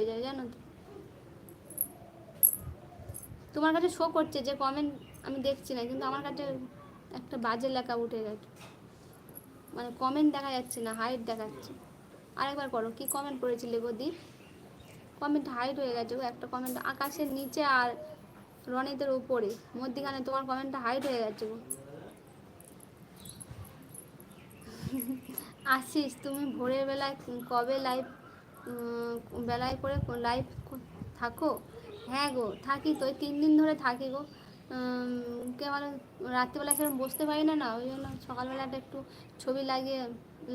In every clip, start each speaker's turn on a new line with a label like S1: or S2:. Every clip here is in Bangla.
S1: উড়ে যায় জানো তো। তোমার কাছে শো করছে যে কমেন্ট আমি দেখছি না, কিন্তু আমার কাছে একটা বাজে লেখা উঠে গেছে। মানে কমেন্ট দেখা যাচ্ছে না হাইট দেখাচ্ছে। আরেকবার করো, কি কমেন্ট গো দীপ? কমেন্ট হাইট হয়ে গেছে গো, একটা কমেন্ট আকাশের নিচে আর রনিতের উপরে। মধ্যিখানে তোমার কমেন্টটা হাইট হয়ে গেছে গো। আসিস, তুমি ভোরের বেলায় কবে লাইভ বেলায় করে লাইভ থাকো? হ্যাঁ গো, থাকি তো তিন দিন ধরে থাকি গো। কে মানে রাত্রিবেলা সেরকম বসতে পারি না না, ওই জন্য সকালবেলাটা একটু ছবি লাগিয়ে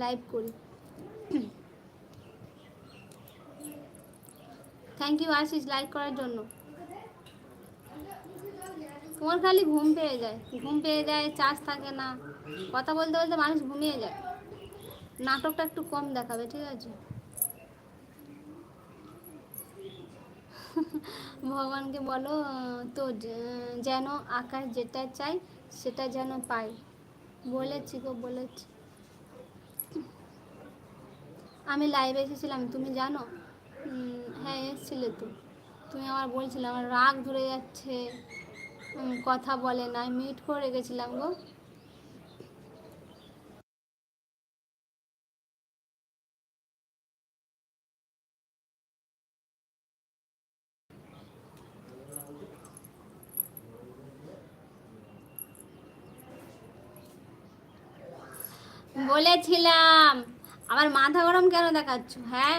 S1: লাইভ করি। থ্যাংক ইউ আশিস লাইক করার জন্য। তোমার খালি ঘুম পেয়ে যায়। ঘুম পেয়ে যায়, চার্জ থাকে না। কথা বলতে বলতে মানুষ ঘুমিয়ে যায়। নাটকটা একটু কম দেখাবে, ঠিক আছে? ভগবানকে বলো, তো যেন আকাশ যেটা চাই সেটা যেন পাই বলেছি গো, বলেছি। আমি লাইভে এসেছিলাম, তুমি জানো? হ্যাঁ এসেছিলে তো। তুমি আমার বলছিলে, আমার রাগ ধরে যাচ্ছে। কথা বলে না মিট করে রেখেছিলাম গো। বলেছিলাম। আমার মাথা গরম কেন দেখাচ্ছ হ্যাঁ।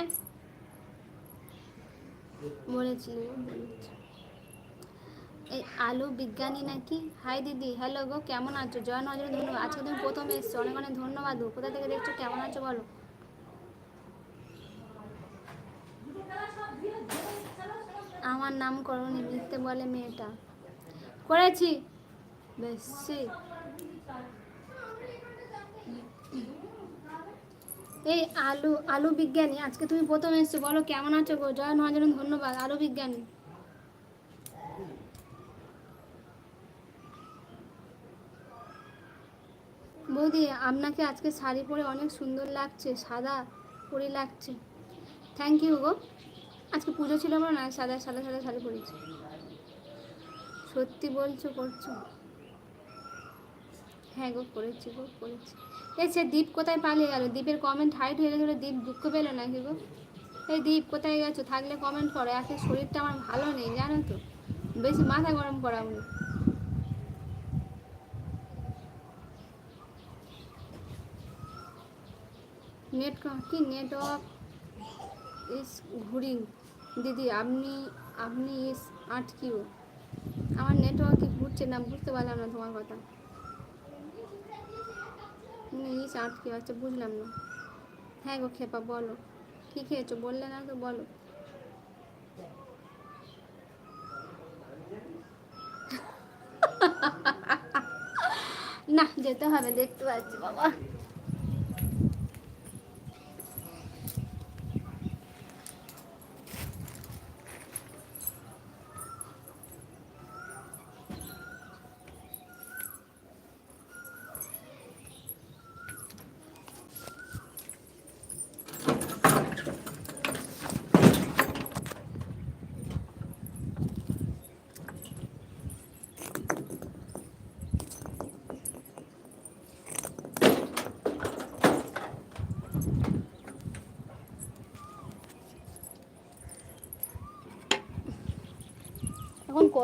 S1: এই আলু বিজ্ঞানী নাকি? হাই দিদি, হ্যালো গো, কেমন আছো? জয় নজরে ধন্যবাদ। আজকে তুমি প্রথম এসছো, অনেক অনেক ধন্যবাদ। কোথা থেকে দেখছ, কেমন আছো বলো? আমার নাম করনি মিথ্যে বলে মেয়েটা। করেছি? বেশি এই আলু আলু বিজ্ঞানী। আজকে তুমি প্রথম এসছো, বলো কেমন আছো গো? জয় মহাজন ধন্যবাদ, আলু বিজ্ঞানী। বৌদি, আপনাকে আজকে শাড়ি পরে অনেক সুন্দর লাগছে, সাদা পরি লাগছে। থ্যাংক ইউ গো। আজকে পুজো ছিল না, সাদা সাদা সাদা শাড়ি পরেছি। সত্যি বলছো, করছ। হ্যাঁ গো, করেছি গো, করেছি। এই সে দ্বীপ কোথায় পালিয়ে গেল? দ্বীপের কমেন্ট হাইট হয়ে গেলে দ্বীপ দুঃখ পেল নাকি গো? এই দ্বীপ কোথায় গেছো? থাকলে কমেন্ট করো, একে শরীরটা আমার ভালো নেই, জানো তো। বেশি মাথা গরম করাবো না। নেট কি নেটওয়ার্ক ইস ঘুরি। দিদি, আপনি আপনি ইস আটকিও। আমার নেটওয়ার্কে ঘুরছে না, বুঝতে পারলাম না তোমার কথা। ইস আটকে আচ্ছা বুঝলাম না। হ্যাঁ গো খেপা, বলো। কী খেয়েছো? বললে না তো, বলো। না, যেতে হবে, দেখতে পাচ্ছি, বাবা।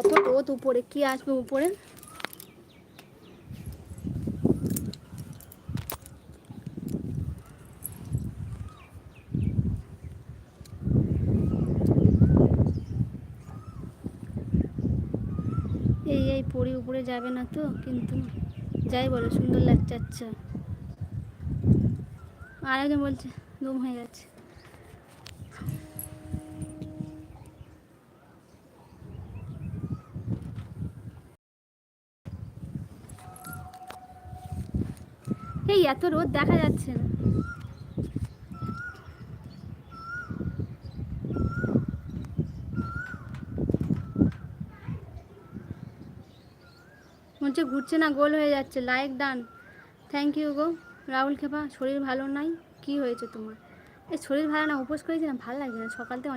S1: কত রোদ উপরে, কি আসবে উপরে? এই এই পরি উপরে যাবে না তো, কিন্তু যাই বলো, সুন্দর লাগছে আচ্ছা। আরেকজন বলছে দম হয়ে গেছে। এই এত রোদ দেখা যাচ্ছে না। হচ্ছে ঘুরছে না, গোল হয়ে যাচ্ছে। লাইক ডান থ্যাংক ইউ গো। রাহুল খেপা, শরীর ভালো নাই? কি হয়েছে তোমার? এই শরীর ভালো না, উপোস করেছি না ভালো লাগছে না। সকাল থেকে